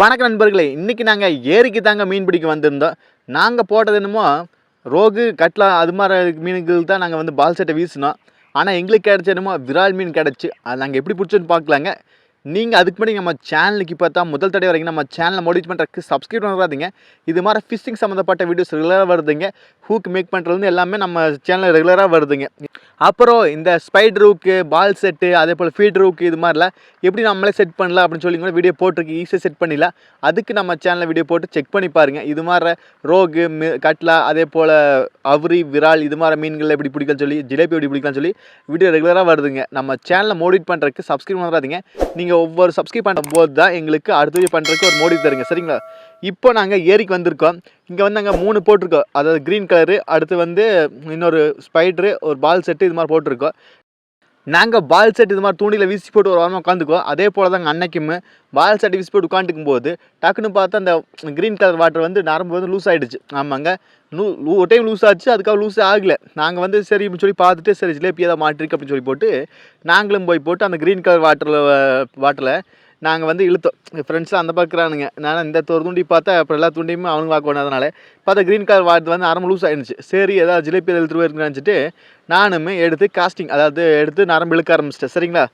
வணக்கம் நண்பர்களே இன்றைக்கி நாங்கள் ஏரிக்கு தாங்க மீன் பிடிக்க வந்திருந்தோம். நாங்கள் போட்டது என்னமோ ரோகு கட்லா அது மாதிரி மீன்கள் தான் நாங்கள் வந்து பால் செட்டை வீசினோம். ஆனால் எங்களுக்கு கிடச்ச என்னமோ விரால் மீன் கிடச்சி அது நாங்கள் எப்படி பிடிச்சோன்னு பார்க்கலாங்க. நீங்கள் அதுக்கு முன்னாடி நம்ம சேனலுக்கு பார்த்தா முதல் தடவை வரைக்கும் நம்ம சேனலை மோடிஃப் பண்ணுறதுக்கு சப்ஸ்கிரைப் பண்ணாதீங்க இது மாதிரி ஃபிஷிங் சம்மந்தப்பட்ட வீடியோஸ் ரெகுலராக வருதுங்க. ஹூக் மேக் பண்ணுறது எல்லாமே நம்ம சேனலில் ரெகுலராக வருதுங்க. அப்புறம் இந்த ஸ்பைடர் ஹூக்கு பால் செட்டு அதே போல் ஃபீட் ரூக்கு இது மாதிரிலாம் எப்படி நம்மளே செட் பண்ணலாம் அப்படின்னு சொல்லி கூட வீடியோ போட்டிருக்கு. ஈஸியாக செட் பண்ணிடலாம். அதுக்கு நம்ம சேனலில் வீடியோ போட்டு செக் பண்ணி பாருங்கள் இது மாதிரி ரோகு மி கட்லா அதே போல் அவரி விரால் இது மாதிரி மீன்கள் எப்படி பிடிக்கன்னு சொல்லி ஜிலேபி எப்படி பிடிக்கலாம்னு சொல்லி வீடியோ ரெகுலராக வருதுங்க. நம்ம சேனலை மோடிட் பண்ணுறதுக்கு சப்ஸ்கிரைப் பண்ணுறாதீங்க நீங்கள் ஒவ்வொரு சப்ஸ்கிரைப் பண்ணுற போது தான் எங்களுக்கு அடுத்த வீடியோ பண்ணுறதுக்கு ஒரு மோடி தருங்க. சரிங்களா? இப்போ நாங்கள் ஏரிக்கு வந்திருக்கோம். இங்கே வந்து அங்கே மூணு போட்டிருக்கோம் அதாவது க்ரீன் கலரு அடுத்து வந்து இன்னொரு ஸ்பைட்ரு ஒரு பால் செட்டு இது மாதிரி போட்டிருக்கோம் நாங்கள் பால் செட் இது மாதிரி தூண்டியில் வீசி போட்டு ஒரு வாரமாக உட்காந்துக்குவோம். அதே போல் தாங்க அன்னைக்குமே பால் செட் வீசி போட்டு உட்காந்துக்கும் போது டக்குன்னு பார்த்தா அந்த க்ரீன் கலர் வாட்டர் வந்து நரம்பு வந்து லூஸ் ஆகிடுச்சு ஆமாங்க. லூ ஒரு டைம் லூஸ் ஆச்சு அதுக்காக லூஸ் ஆகலை. நாங்கள் வந்து சரி அப்படின்னு சொல்லி பார்த்துட்டு சரி ஜிலேபி ஏதாவது மாட்டிருக்கு அப்படின்னு சொல்லி போட்டு நாங்களும் போய் போட்டு அந்த க்ரீன் கலர் வாட்டரில் வாட்டரில் நாங்கள் வந்து இழுத்தோம் ஃப்ரெண்ட்ஸ்லாம் அந்த பார்க்குறானுங்க நான் இந்த ஒரு தூண்டி பார்த்தா அப்புறம் எல்லா தூண்டியுமே அவனுங்க பார்க்க வேண்டாதனால பார்த்தா க்ரீன் கலர் வாட்டர் வந்து நரம்பு லூஸ் ஆயிடுச்சு. சரி ஏதாவது ஜிலேபி எழுத்துட்டு போயிருக்குன்னு நினச்சிட்டு நானுமே எடுத்து காஸ்டிங் அதாவது எடுத்து நரம்பு இழுக்க ஆரம்பிச்சிட்டேன். சரிங்களா?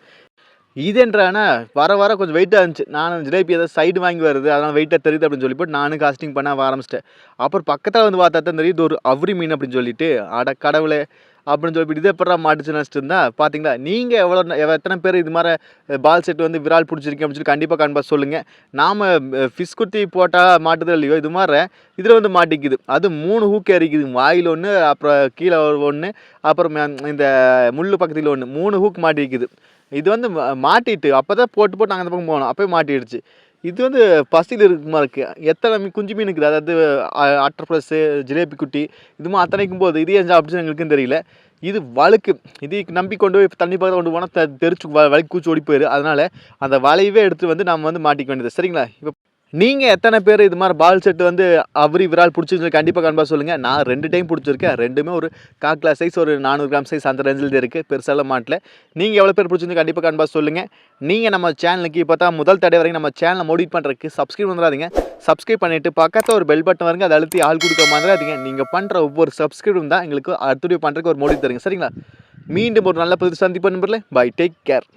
இதுன்றானா வர வர கொஞ்சம் வெயிட்டாக இருந்துச்சு. நான் ஜிலேபி ஏதாவது சைடு வாங்கி வருது அதனால் வெயிட்டாக தெரியுது அப்படின்னு சொல்லி போட்டு நானும் காஸ்டிங் பண்ண ஆரம்பிச்சிட்டேன். அப்புறம் பக்கத்தில் வந்து பார்த்தா தான் தெரியுது ஒரு அவ்ரி மீன் அப்படின்னு சொல்லிட்டு அட கடவுளே அப்படின்னு சொல்லிட்டு இதே எப்படா மாட்டுச்சு நினச்சிட்டு இருந்தா பார்த்தீங்களா நீங்கள் எவ்வளோ எத்தனை பேர் இது மாதிரி பால் செட் வந்து விரால் பிடிச்சிருக்கீங்க அப்படின்னு சொல்லி கண்டிப்பாக கண்டிப்பாக சொல்லுங்கள் நாம் ஃபிஷ் குத்தி போட்டால் மாட்டுதோ இல்லையோ இது மாதிரி இதில் வந்து மாட்டிக்குது. அது மூணு ஹூக்கே எரிக்குது. வாயில் ஒன்று அப்புறம் கீழே ஒன்று அப்புறம் இந்த முள் பக்கத்தில் ஒன்று மூணு ஹூக் மாட்டிக்குது. இது வந்து மா- மாட்டிட்டு அப்போ தான் போட்டு போட்டு நாங்கள் அந்த பக்கம் போனோம். அப்போயே மாட்டிடுச்சு. இது வந்து பசியில் இருக்குமா இருக்குது எத்தனை மீன் குஞ்சு மீன் இருக்குது? அதாவது அட்டர் ப்ளஸ்ஸு ஜிலேபி குட்டி இதுமா அத்தனைக்கும் போது இது ஏன் சாப்பிட்டு எங்களுக்கும் தெரியல. இது வழுக்கு. இது நம்பி கொண்டு போய் தண்ணி பக்கத்தில் கொண்டு போனால் தெ தெரிச்சு வ வழுக்கு கூச்சி ஓடி போயிரு. அதனால் அந்த வலையவே எடுத்து வந்து நம்ம வந்து மாட்டிக்க வேண்டியது. சரிங்களா? இப்போ நீங்கள் எத்தனை பேர் இது மாதிரி பால் செட் வந்து அவரி விரால் பிடிச்சிருந்து கண்டிப்பாக கண்டிப்பாக சொல்லுங்கள் நான் ரெண்டு டைம் பிடிச்சிருக்கேன். ரெண்டுமே ஒரு காக்கிலா சைஸ் ஒரு நானூறு கிராம் சைஸ் அந்த ரேஞ்சில் இருக்குது பெருசாலாம் மாட்டில். நீங்கள் எவ்வளோ பேர் பிடிச்சிருந்து கண்டிப்பாக கண்டிப்பாக சொல்லுங்கள் நீங்கள் நம்ம சேனலுக்கு இப்போ தான் முதல் தடவை வரைக்கும் நம்ம சேனலை மோடிட் பண்ணுறதுக்கு சப்ஸ்கிரைப் வந்துடாதீங்க. சப்ஸ்கிரைப் பண்ணிவிட்டு பக்கத்தில் ஒரு பெல் பட்டன் வருங்க. அதை அழுத்தி ஆள் கொடுக்க மாதிரிங்க நீங்கள் பண்ணுற ஒவ்வொரு சப்ஸ்கிரைபும் தான் எங்களுக்கு அடுத்துடைய பண்ணுறதுக்கு ஒரு மோடி தருங்க. சரிங்களா? மீண்டும் ஒரு நல்ல புது சந்திப்பு நண்பர்களே. Bye take care